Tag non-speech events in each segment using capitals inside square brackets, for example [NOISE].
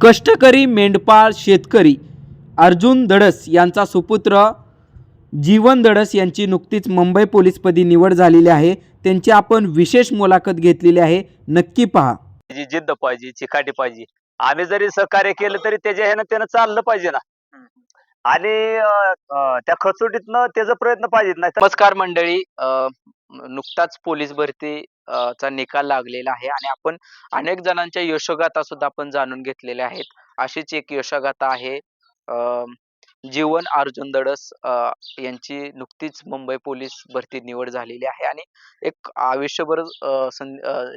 कष्टकरी मेंढपाळ शेतकरी अर्जुन धडस यांचा सुपुत्र जीवन धडस यांची नुकतीच मुंबई पोलीसपदी निवड झालेली आहे. त्यांची आपण विशेष मुलाखत घेतलेली आहे. नक्की पहा. जी जिद्द पाहिजे चिकाटी पाहिजे. आम्ही जरी सहकार्य केलं तरी त्याच्या ह्यानं त्यानं चाललं पाहिजे ना. आणि अं, त्या खचोटीतनं त्याचा प्रयत्न पाहिजे नाही नमस्कार मंडळी अ, नुकताच पोलीस भरती चा निकाल लागलेला आहे आणि आपण अनेक जणांच्या यशोगाथा सुद्धा आपण जाणून घेतलेल्या आहेत. अशीच एक यशोगाथा आहे. अ, जीवन अर्जुन दडस यांची नुकतीच मुंबई पोलीस भरती निवड झालेली आहे आणि एक आयुष्यभर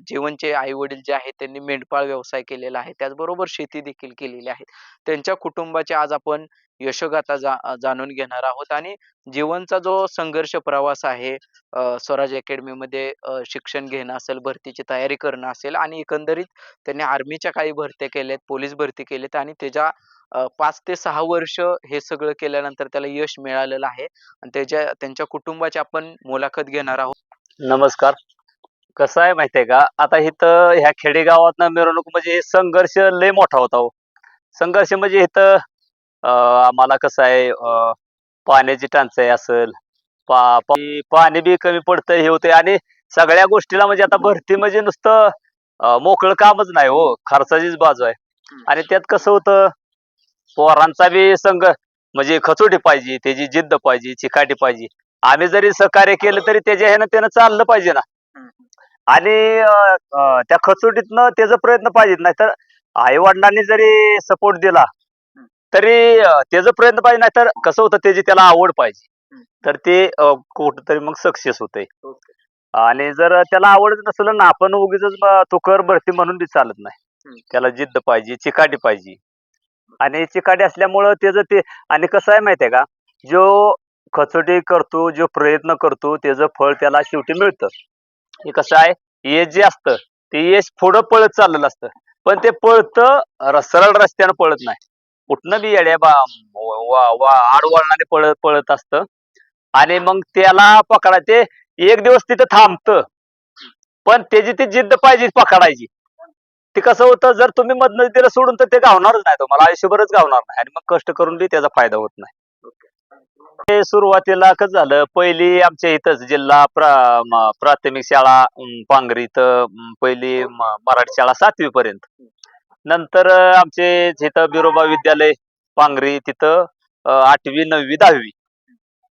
जीवनचे आई वडील जे आहेत त्यांनी मेंढपाळ व्यवसाय केलेला आहे. त्याचबरोबर शेती देखील केलेली आहे. त्यांच्या कुटुंबाचे आज आपण यशोगाथा जा जाणून घेणार आहोत आणि जीवनचा जो संघर्ष प्रवास आहे स्वराज अकॅडमीमध्ये शिक्षण घेणं असेल भरतीची तयारी करणं असेल आणि एकंदरीत त्यांनी आर्मीच्या काही भरत्या केल्यात पोलीस भरती केलीत आणि त्याच्या पाच ते सहा वर्ष हे सगळं केल्यानंतर त्याला यश मिळालेलं आहे. आणि त्याच्या त्यांच्या कुटुंबाची आपण मुलाखत घेणार आहोत. नमस्कार. कसं आहे माहितीये का? आता इथं ह्या खेडेगावात मिरवणूक म्हणजे संघर्ष लय मोठा होता हो. संघर्ष म्हणजे इथं आम्हाला कसं आहे पाण्याची टंचाई असेल पा पाणी बी कमी पडतं हे होते आणि सगळ्या गोष्टीला म्हणजे आता भरती म्हणजे नुसतं मोकळं कामच नाही हो. खर्चाचीच बाजू आहे. आणि त्यात कसं होतं पोरांचा बी संघ म्हणजे खचोटी पाहिजे त्याची जिद्द पाहिजे चिकाटी पाहिजे. आम्ही जरी सहकार्य केलं तरी त्याच्या ह्यानं त्यानं चाललं पाहिजे ना. आणि अं, त्या खचोटीतनं त्याचा प्रयत्न पाहिजे नाहीतर आई वडिलांनी जरी सपोर्ट दिला तरी अं, त्याचा प्रयत्न पाहिजे नाहीतर कसं होतं त्याची त्याला आवड पाहिजे. तर ते अं, कुठंतरी मग सक्सेस होते आणि जर त्याला आवडच नसलं ना आपण उगीच तू कर भरती म्हणून बी चालत नाही. त्याला जिद्द पाहिजे चिकाटी पाहिजे. आणि चिकाटी असल्यामुळं त्याचं ते आणि कसं आहे माहितीये का? जो खचोटी करतो जो प्रयत्न करतो त्याचं फळ त्याला शेवटी मिळतं. हे कसं आहे? यश जे असतं ते यश पुढं पळत चाललेलं असतं. पण ते पळतं र- सरळ रस्त्यानं पळत नाही. कुठनं बी येड्या बा वा वा आडवळणाने पळत पळत असतं. आणि मग त्याला पकडा ते एक दिवस तिथं थांबतं. पण त्याची ती जिद्द पाहिजे पकडायची. ते कसं होतं जर तुम्ही मधनं त्याला सोडून तर ते गावणारच नाही तुम्हाला आयुष्यभरच गावणार नाही. आणि मग कष्ट करून बी त्याचा फायदा होत नाही. ते सुरुवातीला कसं झालं पहिली आमच्या इथंच जिल्हा प्रा- प्राथमिक शाळा पांगरी इथं पहिली मराठी शाळा सातवी पर्यंत नंतर आमचे इथं बिरोबा विद्यालय पांगरी तिथं आठवी नववी दहावी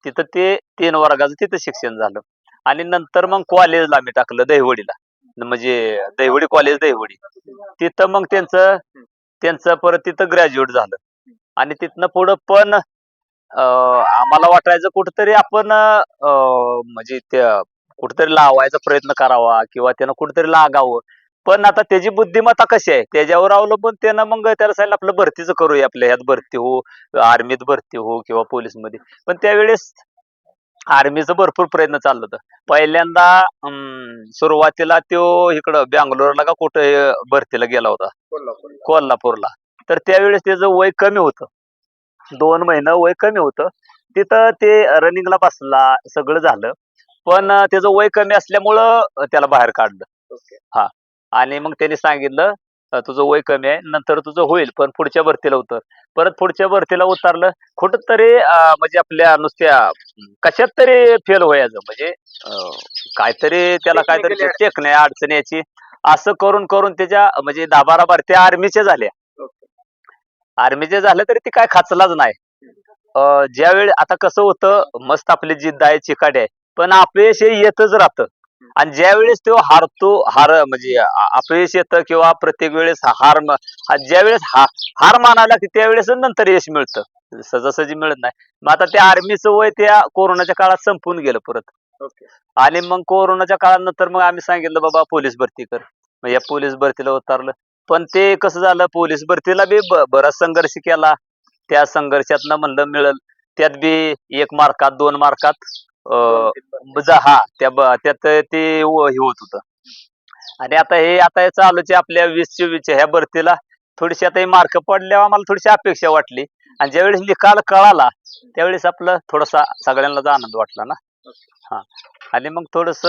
तिथं ते तीन वर्गाचं तिथं शिक्षण झालं. आणि नंतर मग कॉलेजला आम्ही टाकलं दहिवडीला. म्हणजे दहिवडी कॉलेज दहिवडी. तिथं मग त्यांचं त्यांचं परत तिथं ग्रॅज्युएट झालं. आणि तिथनं पुढं पण आम्हाला वाटायचं कुठंतरी आपण म्हणजे त्या कुठंतरी लावायचा प्रयत्न करावा किंवा त्यानं कुठंतरी लागावं. पण आता त्याची बुद्धिमत्ता कशी आहे? त्याच्यावर अवलंबून त्यानं मग त्याला सांगितलं आपलं भरतीचं करूया आपल्या ह्यात भरती हो आर्मीत भरती हो किंवा पोलीसमध्ये पण त्यावेळेस आर्मीचं भरपूर प्रयत्न चाललं होतं. पहिल्यांदा सुरुवातीला तो इकडं बँगलोरला का कुठं भरतीला गेला होता. कोल्हापूरला. तर त्यावेळेस त्याचं वय कमी होतं. दोन महिनं वय कमी होतं. तिथं ते रनिंगला बसला सगळं झालं. पण त्याचं वय कमी असल्यामुळं त्याला बाहेर काढलं. हा. आणि मग त्यांनी सांगितलं तुझं वय कमी आहे नंतर तुझं होईल पण पुढच्या भरतीला उतर. परत पुढच्या भरतीला उतरलं कुठं तरी म्हणजे आपल्या नुसत्या कशात तरी फेल व्हायचं. म्हणजे काहीतरी त्याला काहीतरी टेकणे अडचण याची असं करून करून त्याच्या म्हणजे दहा बारा भरत्या आर्मीच्या झाल्या. आर्मीचे झालं तरी ते काय खाचलाच नाही. ज्यावेळी आता कसं होतं मस्त आपली जिद्द आहे चिकाटी आहे पण अपयश हे येतच राहतं. आणि ज्या वेळेस तो हारतो हार म्हणजे अ- अपयश येतं किंवा प्रत्येक वेळेस हार म- हा- ज्या वेळेस हा हार मानायला लागते त्यावेळेस नंतर यश मिळतं. सहजासहजी मिळत नाही. मग आता त्या आर्मीचं वय त्या कोरोनाच्या काळात संपून गेलं परत. आणि मग कोरोनाच्या काळानंतर मग आम्ही सांगितलं बाबा पोलीस भरती कर. मग या पोलीस भरतीला उतरलं. पण ते कसं झालं पोलीस भरतीला बी ब- बराच संघर्ष केला. त्या संघर्षातनं म्हणलं मिळल. त्यात बी एक मार्कात दोन मार्कात. हा त्या ब- त्यात ते हे होत होतं. आणि आता हे आता हे चालूचे आपल्या वीस चोवीसच्या ह्या भरतीला थोडीशी आता मार्क पडल्यावर आम्हाला थोडीशी अपेक्षा वाटली. आणि ज्यावेळेस निकाल कळाला त्यावेळेस आपलं थोडासा सगळ्यांनाच आनंद वाटला ना. हा. आणि मग थोडस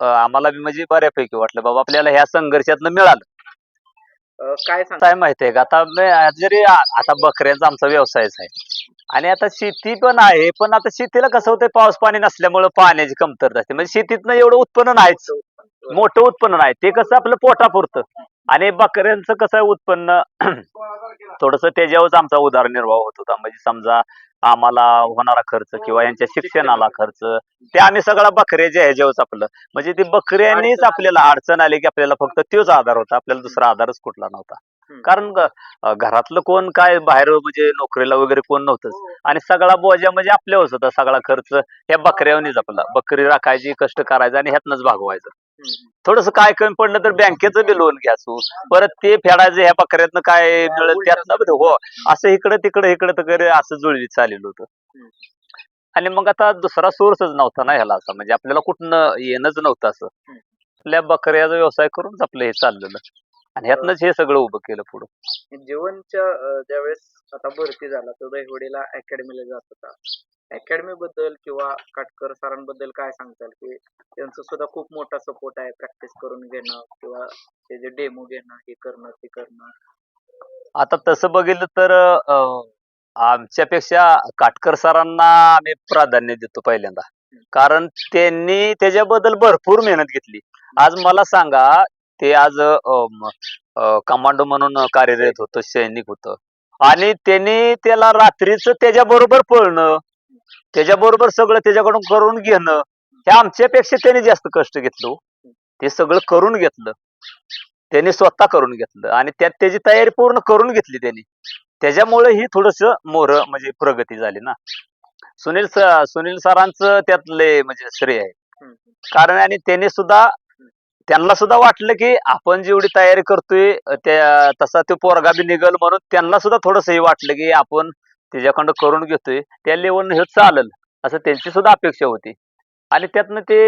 आम्हाला बी म्हणजे बऱ्यापैकी वाटलं बाबा आपल्याला ह्या संघर्षातनं मिळालं. काय सांग काय माहितीये का? आता जरी आता बकऱ्यांचा आमचा व्यवसायच आहे. आणि आता शेती पण आहे पण आता शेतीला कसं होतंय पाऊस पाणी नसल्यामुळं पाण्याची कमतरता असते. म्हणजे शेतीतनं एवढं उत्पन्न नाहीच. मोठं उत्पन्न नाही. ते कसं आपलं पोटापुरतं आणि बकऱ्यांचं कसं आहे उत्पन्न? [CLEARS THROAT] थोडस त्याच्यावरच आमचा उदरनिर्वाह होत होता. म्हणजे समजा आम्हाला होणारा खर्च किंवा यांच्या शिक्षणाला खर्च ते आम्ही सगळा बकऱ्याच्या ह्याच्यावरच आपलं. म्हणजे ती बकऱ्यांनीच आपल्याला अडचण आली की आपल्याला फक्त तोच आधार होता. आपल्याला दुसरा आधारच कुठला नव्हता. कारण ग- घरातलं कोण काय बाहेर म्हणजे नोकरीला वगैरे कोण नव्हतंच. आणि सगळा बोजा म्हणजे आपल्यावरच होता सगळा खर्च ह्या बकऱ्यावरनीच आपला बकरी राखायची कष्ट करायचं आणि ह्यातनच भागवायचं. थोडस काय कमी पडलं तर बँकेचं बी लोन घ्यायचो परत ते फेडायचं ह्या बकऱ्यातनं काय उलटं त्यातनं हो. असं इकडं तिकडं इकडं तिकडे असं जुळवीत चाललेलं होतं. आणि मग आता दुसरा सोर्सच नव्हता ना ह्याला असं. म्हणजे आपल्याला कुठनं येणंच नव्हतं असं. आपल्या बकऱ्याचा व्यवसाय करूनच आपलं हे चाललेलं. आणि ह्यातनंच हे सगळं उभं केलं पुढं. जीवनच्या अं, ज्यावेळेस आता भरती झाला तो दहिवडीला अकॅडमीला जात होता. अकॅडमी बद्दल किंवा काटकर सरांबद्दल काय सांगताल की त्यांचं सुद्धा खूप मोठा सपोर्ट आहे प्रॅक्टिस करून घेणं किंवा ते जे डेमो घेणं हे करणं ते करणं. आता तसं बघितलं तर अं, आमच्यापेक्षा काटकर सरांना आम्ही प्राधान्य देतो पहिल्यांदा. कारण त्यांनी त्याच्याबद्दल भरपूर मेहनत घेतली. आज मला सांगा ते आज कमांडो म्हणून कार्यरत होतं सैनिक होतं. आणि त्यांनी त्याला रात्रीच त्याच्याबरोबर पळणं त्याच्याबरोबर सगळं त्याच्याकडून करून घेणं हे आमच्यापेक्षा त्यांनी जास्त कष्ट घेतलं हो. ते सगळं करून घेतलं. त्यांनी स्वतः करून घेतलं. आणि त्यात त्याची तयारी पूर्ण करून घेतली त्यांनी. त्याच्यामुळे ही थोडस मोर म्हणजे प्रगती झाली ना. सुनील स- सुनील सरांचं त्यातले म्हणजे श्रेय आहे. कारण आणि त्यांनी सुद्धा त्यांना सुद्धा वाटलं की आपण जेवढी तयारी करतोय त्या तसा तो पोरगा बी निघल म्हणून त्यांना सुद्धा थोडस हे वाटलं की आपण त्याच्याकडं करून घेतोय. त्या लेवलनं हे चालल असं त्यांची सुद्धा अपेक्षा होती. आणि त्यातनं ते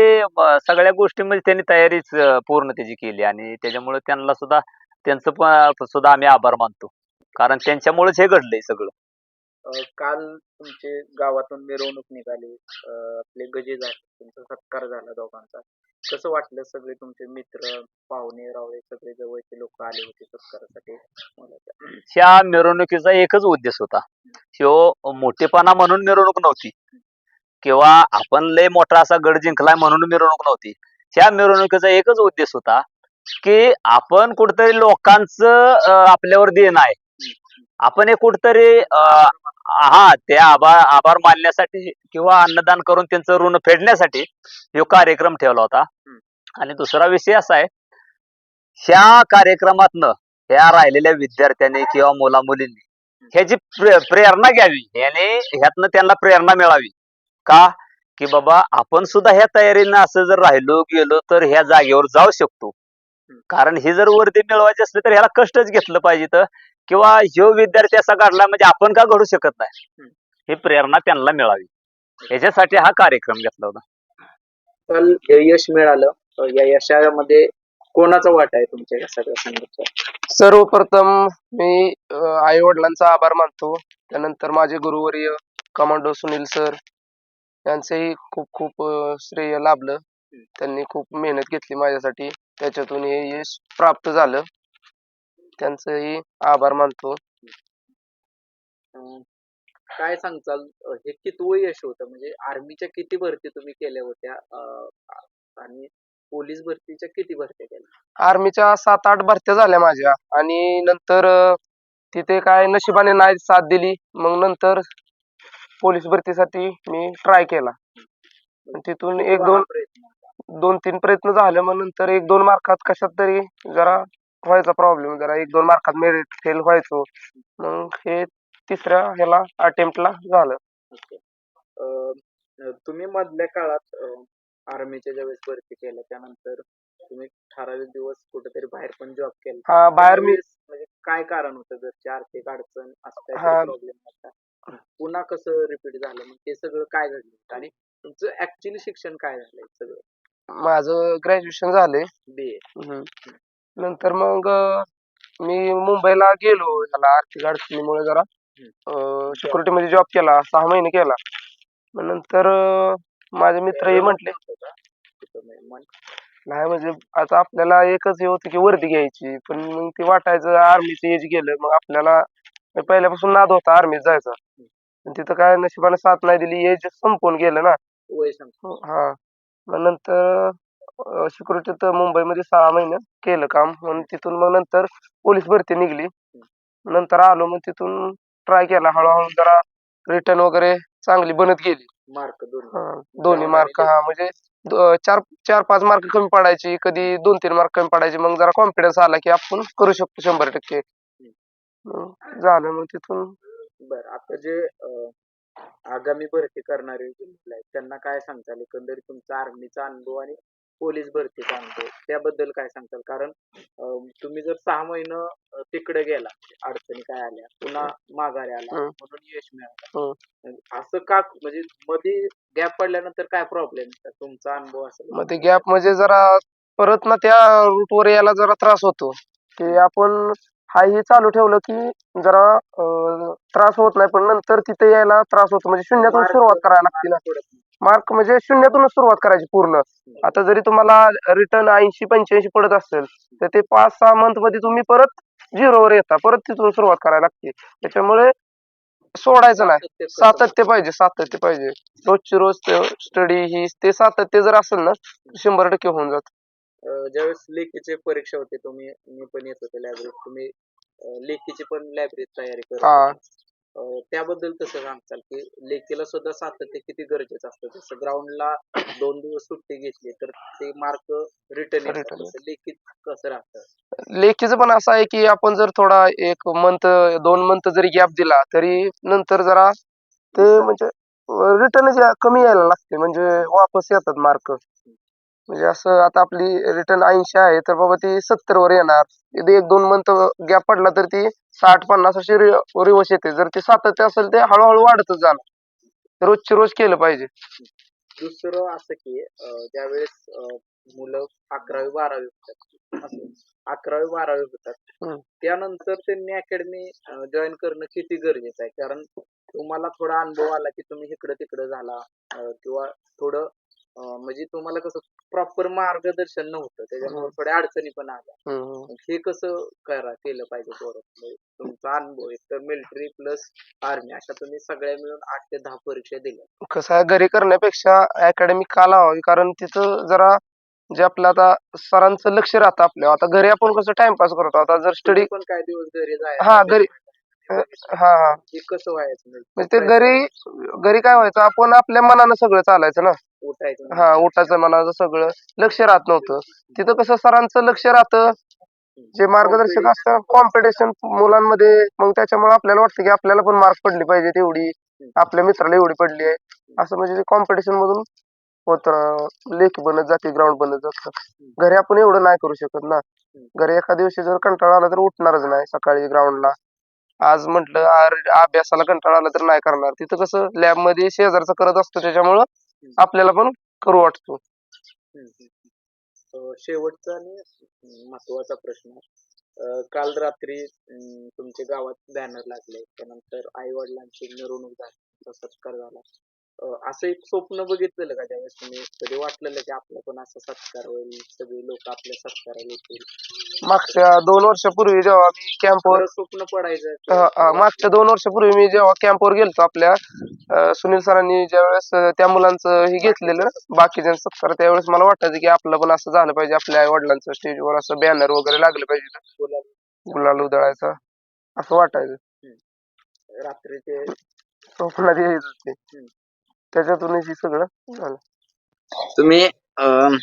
सगळ्या गोष्टी म्हणजे त्यांनी तयारीच पूर्ण त्याची केली आणि त्याच्यामुळे त्यांना सुद्धा त्यांचं पण सुद्धा आम्ही आभार मानतो. कारण त्यांच्यामुळेच हे घडलंय सगळं. काल तुमचे गावातून मिरवणूक निघाली. आपले गजे झाले तुमचा सत्कार झाला दोघांचा. कसं वाटलं सगळे तुमचे मित्र पाहुणे रावळे सगळे जवळचे लोक आले होते सत्कारासाठी? मला त्या- ह्या मिरवणुकीचा एकच उद्देश होता. तो मोठेपणा म्हणून मिरवणूक नव्हती. किंवा आपण लय मोठा असा गड जिंकलाय म्हणून मिरवणूक नव्हती. ह्या मिरवणुकीचा एकच उद्देश होता की आपण कुठतरी लोकांचं अं, आपल्यावर देणं आहे. आपण हे कुठतरी अं, हा ते आभार आभार मानण्यासाठी किंवा अन्नदान करून त्यांचं ऋण फेडण्यासाठी ह्यो कार्यक्रम ठेवला होता. आणि दुसरा विषय असा आहे ह्या कार्यक्रमातनं ह्या राहिलेल्या विद्यार्थ्यांनी किंवा मुला मुलींनी ह्याची प्रे- प्रेरणा घ्यावी याने ह्यातनं त्यांना प्रेरणा मिळावी. का? की बाबा आपण सुद्धा ह्या तयारीनं असं जर राहिलो गेलो तर ह्या जागेवर जाऊ शकतो. कारण ही जर वर्दी मिळवायची असली तर ह्याला कष्टच घेतलं पाहिजे तर किंवा ह्यो विद्यार्थी असा घडला म्हणजे आपण का घडू शकत नाही? ही प्रेरणा त्यांना मिळावी. याच्यासाठी हा कार्यक्रम घेतला होता. काल यश मिळालं. या यशामध्ये कोणाचा वाटा आहे तुमच्या या सगळ्या संघर्षात सर्वप्रथम मी आई वडिलांचा आभार मानतो. त्यानंतर माझे गुरुवर्य कमांडो सुनील सर यांचंही खूप खूप अं, श्रेय लाभलं. त्यांनी खूप मेहनत घेतली माझ्यासाठी. त्याच्यातून हे यश प्राप्त झालं. त्यांचंही आभार मानतो. अं, काय सांगचाल अं, हे कितवं यश होतं? म्हणजे आर्मीच्या किती भरती तुम्ही केल्या होत्या? अं, आणि पोलीस भरतीच्या किती भरत्या केल्या? आर्मीच्या सात आठ भरत्या झाल्या माझ्या. आणि नंतर अं, तिथे काय नशिबाने नाही साथ दिली. मग नंतर पोलीस भरतीसाठी मी ट्राय केला. आणि तिथून एक कितवा दोन? दोन तीन प्रयत्न झाले. मग नंतर एक दोन मार्कात कशात तरी जरा व्हायचा प्रॉब्लेम जरा एक दोन मार्कात मेरिट फेल व्हायचो. मग हे तिसऱ्या ह्याला अटेम्प्टला झालं. अं, तुम्ही मधल्या काळात आर्मीच्या ज्यावेळेस भरती केल्या त्यानंतर तुम्ही ठराविक दिवस कुठेतरी बाहेर पण जॉब केला. हा बाहेर मी त्यावेळेस म्हणजे काय कारण होतं? घरची आर्थिक अडचण असं हा. प्रॉब्लेम होता. पुन्हा कसं रिपीट झालं? मग ते सगळं काय घडलं? आणि तुमचं ऍक्च्युली शिक्षण काय झालंय सगळं? माझं ग्रॅज्युएशन झालंय. बी ए हम्म. नंतर मग मी मुंबईला गेलो. ह्याला आर्थिक अडचणीमुळे जरा सिक्युरिटी मध्ये जॉब केला. सहा महिने केला. मग नंतर माझे मित्रही म्हटले नाही म्हणजे आता आपल्याला एकच हे होतं की वर्दी घ्यायची. पण मग ते वाटायचं आर्मीचं एज गेलं. मग आपल्याला पहिल्यापासून नाद होता आर्मीत जायचा. पण तिथं काय नशिबाने साथ नाही दिली. एज संपून गेलं ना. हा. मग नंतर सिक्युरिटीत मुंबईमध्ये सहा महिने केलं काम. मग तिथून मग नंतर पोलीस भरती निघली. नंतर आलो मग तिथून ट्राय केला. हळूहळू जरा रिटर्न वगैरे चांगली बनत गेली. मार्क दोन दोन्ही मार्क हा म्हणजे चार चार पाच मार्क कमी पडायची कधी दोन तीन मार्क कमी पडायचे. मग जरा कॉन्फिडन्स आला की आपण करू शकतो शंभर टक्के. झालं मग तिथून बर आता जे आगामी भरती करणारे त्यांना काय सांगताल? एकंदरीत तुमचा आर्मीचा अनुभव आणि पोलीस भरतीचा अनुभव त्याबद्दल काय सांगताल? कारण अं, तुम्ही जर सहा महिनं तिकडे गेला अडचणी काय आल्या? पुन्हा माघारी आला हं. म्हणून यश मिळालं. असं का म्हणजे मध्ये गॅप पडल्यानंतर काय प्रॉब्लेम तुमचा अनुभव असेल. मग ते गॅप म्हणजे जरा परत ना त्या route वर यायला जरा त्रास होतो. की आपण हाय हे चालू ठेवलं की जरा अं, त्रास होत नाही. पण नंतर तिथे यायला त्रास होतो. म्हणजे शून्यातून सुरुवात करायला लागते ना. थोडं- मार्क म्हणजे शून्यातूनच सुरुवात करायची पूर्ण. आता जरी तुम्हाला रिटर्न ऐंशी पंच्याऐंशी पडत असेल तर ते पाच सहा मंथमध्ये तुम्ही परत झिरोवर येता. परत तिथून सुरुवात करायला लागते. त्याच्यामुळे सोडायचं नाही. सातत्य पाहिजे सातत्य पाहिजे. रोजची रोज स्टडी ही ते सातत्य जर असेल ना शंभर टक्के होऊन जात. ज्यावेळेस लेखीचे परीक्षा होते तुम्ही मी पण येत होते लायब्ररीत तुम्ही लेखीची पण लायब्ररीत तयारी करत त्याबद्दल कसं सांगताल की लेखीला सुद्धा सातत्य किती गरजेचं असतं. जसं ग्राउंडला दोन दिवस सुट्टी घेतली तर ते मार्क रिटर्न लेखीत कसं राहतं? लेखीचं पण असं आहे की आपण जर थोडा एक मंथ दोन मंथ जरी गॅप दिला तरी नंतर जरा ते म्हणजे रिटर्न कमी यायला लागते. म्हणजे वापस येतात मार्क म्हणजे असं आता आपली रिटर्न ऐंशी आहे तर बाबा ती सत्तर वर येणार. एक दोन मंथ गॅप पडला तर ती साठ पन्नास अशी रिवर्स येते. जर ते सातत्य असेल ते हळूहळू वाढतच जाणार. रोजची रोज केलं पाहिजे. दुसरं असं की ज्यावेळेस मुलं अकरावी बारावी होतात अकरावी बारावी होतात. त्यानंतर त्यांनी अकॅडमी जॉईन करणं किती गरजेचं आहे? कारण तुम्हाला थोडा अनुभव आला की तुम्ही इकडं तिकडं झाला किंवा थोडं म्हणजे तुम्हाला कसं प्रॉपर मार्गदर्शन नव्हतं. त्याच्यामुळे थोड्या अडचणी पण आल्या. हम्म. मग हे कसं करा केलं पाहिजे म्हणजे तुमचा अनुभव एक तर मिलिटरी प्लस आर्मी अशा तुम्ही सगळ्या मिळून आठ ते दहा परीक्षा दिल्या. कसं आहे घरी करण्यापेक्षा अकॅडमी का लावावी? कारण तिथं जरा जे आपलं आता सरांचं लक्ष राहतं आपल्यावर आता घरी आपण कसं टाइमपास करतो. आता जर स्टडी पण काय दिवस घरी जायचं हा, घरी-. हा हा. हे कसं व्हायचं? म्हणजे ते घरी घरी काय व्हायचं? आपण आपल्या मनानं सगळं चालायचं ना. उठायचं हा उठायचं मनाचं सगळं. लक्ष राहत नव्हतं. तिथं कसं सरांचं लक्ष राहतं. जे मार्गदर्शक असतं कॉम्पिटिशन मुलांमध्ये मग त्याच्यामुळे आपल्याला वाटतं की आपल्याला पण मार्क पडली पाहिजे तेवढी आपल्या मित्राला एवढी पडली आहे. असं म्हणजे कॉम्पिटिशन मधून होत लेख बनत जाते ग्राउंड बनत जातं. घरी आपण एवढं नाही करू शकत ना. घरी एका दिवशी जर कंटाळा आला तर उठणारच नाही सकाळी ग्राउंडला आज म्हटलं अभ्यासाला कंटाळा आला तर नाही करणार. तिथं कसं लॅबमध्ये शेजारचं करत असतो त्याच्यामुळं आपल्याला पण करू वाटतो. शेवटचा आणि महत्त्वाचा प्रश्न. अं, काल रात्री तुमच्या गावात बॅनर लागले. त्यानंतर आई वडिलांची मिरवणूक झाली. त्यांचा सत्कार झाला. असं एक स्वप्न बघितलेलं का त्यावेळेस तुम्ही कधी वाटलेलं की आपला पण असा सत्कार होईल सगळे लोक आपल्या सत्काराला येतील? मागच्या दोन वर्षापूर्वी जेव्हा मी कॅम्पवर बरं स्वप्न पडायचं मागच्या दोन वर्षापूर्वी मी जेव्हा कॅम्पवर गेलतो आपल्या अं, सुनील सरांनी ज्यावेळेस अं, त्या मुलांचं हे घेतलेलं बाकीच्या सत्कार त्यावेळेस मला वाटायचं की आपलं पण असं झालं पाहिजे आपल्या आई वडिलांचं स्टेजवर असं बॅनर वगैरे लागलं पाहिजे. गुलाल गुलाल उधळायचा असं वाटायचं. रात्री ते स्वप्नात यायचं ते. त्याच्यातूनच हे सगळं झालं. तुम्ही अं,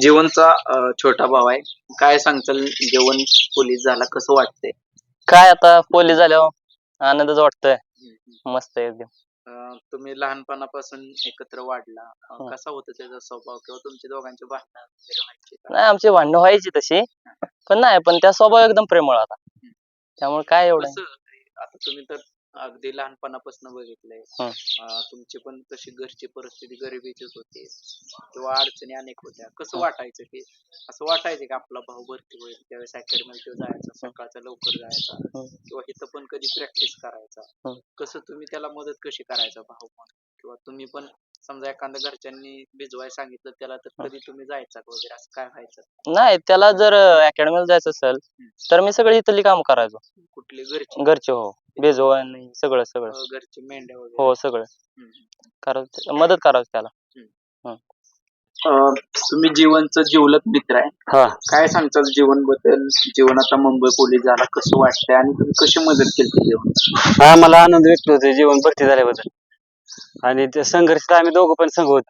जीवनचा अं, छोटा भाऊ आहे. काय सांगताल? जेवण पोलीस झाला कसं वाटतंय? काय आता पोलीस झाल्यावर आनंदच वाटतोय. मस्त आहे एकदम. अं, तुम्ही लहानपणापासून एकत्र वाढला. अं, हं. कसा होता त्याचा स्वभाव किंवा तुमच्या दोघांचे भांडण वगैरे व्हायचे का? नाही आमची भांडणं व्हायची तशी पण नाही पण त्या स्वभाव एकदम प्रेमळ होता. त्यामुळे काय एवढं. कसं आता तुम्ही तर अगदी लहानपणापासून बघितलंय. हं. अं, तुमची पण तशी घरची परिस्थिती गरिबीचीच होती. किंवा अडचणी अनेक होत्या. कसं हं. वाटायचं की असं वाटायचं की आपला भाऊ भरती होईल त्यावेळेस अकॅडमीला जायचा सकाळचा लवकर जायचा. हं. किंवा इथं पण कधी प्रॅक्टिस करायचा. हं. कसं तुम्ही त्याला मदत कशी करायचा भाऊ म्हणून? किंवा तुम्ही पण समजा एखाद्या घरच्यांनी भिजवाय सांगितलं त्याला तर कधी तुम्ही जायचा का वगैरे? असं काय व्हायचं? नाही त्याला जर अकॅडमीला जायचं असेल तर मी सगळी इथली काम करायचो. कुठली? घरची? घरचे हो. बेजवण सगळं सगळं. अं, घरची मेंढ्या वगैरे. हो सगळं. हम्म. करावं मदत करावं त्याला. अं, तुम्ही जीवनचं जिवलग मित्र आहे. हा. काय सांगतात जीवनबद्दल जीवन आता मुंबई पोलीस झाला कसं वाटतंय? आणि तुम्ही कशी मदत केली जीवन हा मला आनंद व्यक्त होतोय जीवन भरती झाल्याबद्दल. आणि त्या संघर्षात आम्ही दोघं पण संघ होत.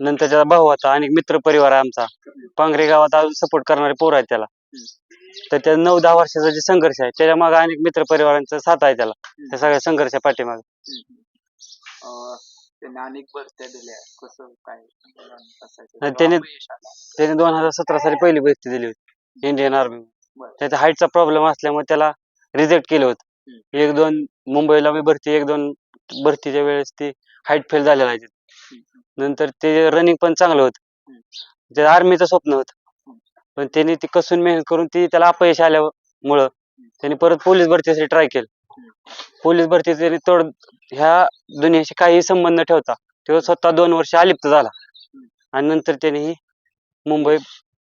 नंतर त्याचा भाऊ होता आणि मित्र परिवार आहे आमचा. पांगरे गावात अजून सपोर्ट करणारे पोर आहेत त्याला. तर त्या नऊ दहा वर्षाचा जे संघर्ष आहे त्याच्यामागे अनेक मित्र परिवारांचा साथ आहे त्याला त्या सगळ्या संघर्षा पाठीमागे. अं, त्यांनी अनेक भरत्या दिल्या. कसं काय असायचं? आणि त्याने- अपयश आलं. त्याने दोन हजार सतरा साली पहिली भरती दिली होती इंडियन आर्मी बरं. त्याचा हाईटचा प्रॉब्लेम असल्यामुळे त्याला रिजेक्ट केलं होतं. एक दोन मुंबईला मी भरती एक दोन भरतीच्या वेळेस ती हाईट फेल झालेला आहे. नंतर ते रनिंग पण चांगलं होतं. ते आर्मीचं स्वप्न होतं. पण त्यांनी ती कसून मेहनत करून ती त्याला अपयश आल्यामुळं त्यांनी परत पोलीस भरतीसाठी ट्राय केलं पोलीस भरती त्यांनी तोड ह्या दुनियाशी काही संबंध ठेवता तो स्वतः दोन वर्ष अलिप्त झाला आणि नंतर त्याने ही मुंबई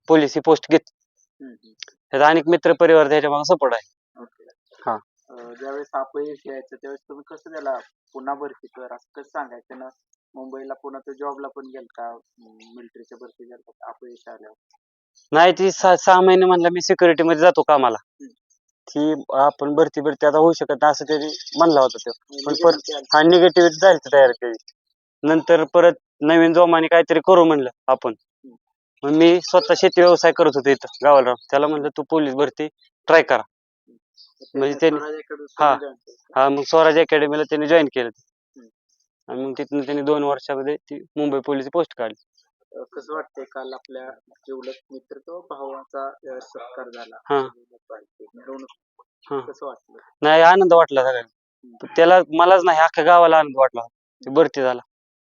पोलीस ही पोस्ट घेतली. त्याचा अनेक मित्र परिवार त्याच्यामागे सपोर्ट आहे. हा. ज्यावेळेस अपयश यायचं त्यावेळेस तुम्ही कसं त्याला पुन्हा भरती कर असं कसं सांगायचं ना मुंबईला पुन्हा तो जॉबला पण गेलता मिलिटरीच्या भरती गेलता अपयश आल्यावर नाही ती सहा सहा महिने म्हणलं मी सिक्युरिटी मध्ये जातो कामाला. ती आपण भरती भरती आता होऊ शकत नाही असं त्यांनी म्हणला होता तो. पण परत हा निगेटिव्ह झाली तयार त्याची नंतर परत नवीन जोमाने काहीतरी करू म्हणलं आपण. मग मी स्वतः शेती व्यवसाय करत होतो इथं गावाला. त्याला म्हणलं तू पोलीस भरती ट्राय करा. म्हणजे त्यांनी- हा. केलं. हा मग स्वराज अकॅडमीला त्यांनी जॉईन केलं. आणि मग तिथनं त्यांनी दोन वर्षामध्ये ती मुंबई पोलीस पोस्ट काढली. कसं वाटतंय काल आपल्या जिवलग मित्र तो भावाचा अं, सत्कार झाला हा. मिरवणूक. कसं वाटलं नाही आनंद वाटला सगळ्यांना पण त्याला मलाच नाही अख्ख्या गावाला आनंद वाटला ते भरती झाला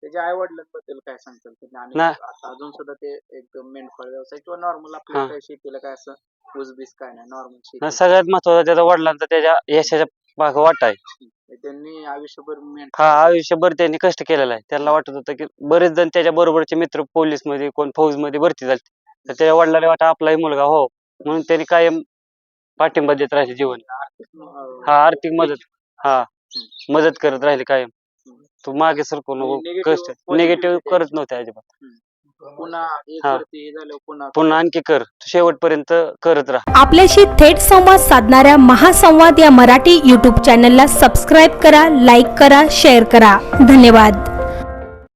त्याच्या आई वडिलांबद्दल काय सांगताल तुम्ही आणि नाही. आता अजून सुद्धा ते एकदम मेंढपाळ व्यवसाय किंवा नॉर्मल आपल्या हा. काय शेतीला काय असं ऊसबीस काय नाही नॉर्मल आणि सगळ्यात महत्त्वाचा त्याचा वडिलांचा त्याच्या यशाच्या वाटा आहे त्यांनी आयुष्यभर हा आयुष्यभर त्यांनी कष्ट केलेला आहे. त्यांना वाटत होतं की बरेच जण त्याच्या बरोबरचे मित्र पोलीसमध्ये कोण फौजमध्ये भरती झाले. तर त्याच्या वडिलांना वाटा आपलाही मुलगा हो. म्हणून त्यांनी कायम पाठिंबा देत राहिले जीवन. हा आर्थिक मदत. हा मदत करत राहिले कायम. तू मागे सरकू नको. Negative कष्ट. निगेटिव्ह. करत नव्हते अजिबात. पुन्हा एक हा. वरती हे झालं पुन्हा पुन्हा आणखी कर. तू शेवटपर्यंत करत राहा. आपल्याशी थेट संवाद साधणाऱ्या महासंवाद या मराठी यूट्यूब चॅनलला सबस्क्राईब करा लाईक करा शेअर करा. धन्यवाद.